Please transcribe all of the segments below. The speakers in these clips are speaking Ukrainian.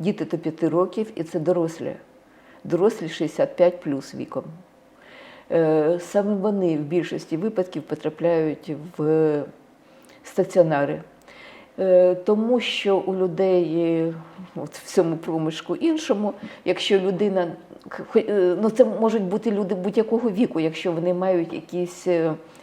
діти до 5 років і це дорослі, дорослі 65 плюс віком. Е, Саме вони в більшості випадків потрапляють в стаціонари. Е, Тому що у людей е, от в цьому проміжку іншому, якщо людина, ну це можуть бути люди будь-якого віку, якщо вони мають якісь,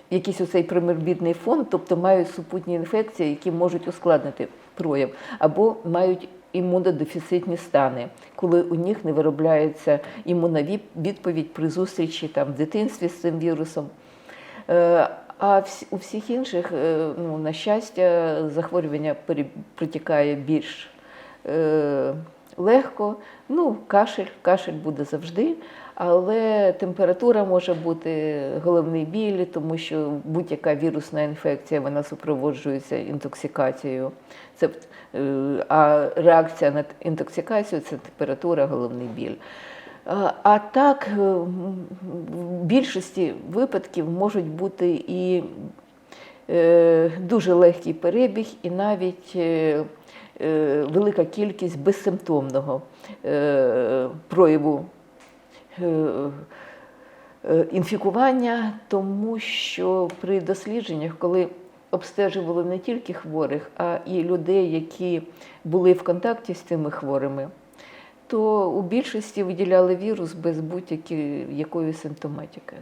якийсь оцей примирбідний фон, тобто мають супутні інфекції, які можуть ускладнити прояв, або мають імунодефіцитні стани, коли у них не виробляється імунна відповідь при зустрічі там, в дитинстві з цим вірусом. Е, А у всіх інших, е, ну, на щастя, захворювання протікає більш е, легко. Ну, кашель, кашель буде завжди, але температура може бути головний біль, тому що будь-яка вірусна інфекція вона супроводжується інтоксикацією. Це, е, а реакція на інтоксикацію це температура, головний біль. А- А так, е, в більшості випадків можуть бути і е, дуже легкий перебіг, і навіть е, е, велика кількість безсимптомного е, прояву е, е, інфікування, тому що при дослідженнях, коли обстежували не тільки хворих, а і людей, які були в контакті з цими хворими, то у більшості виділяли вірус без будь-якої симптоматики.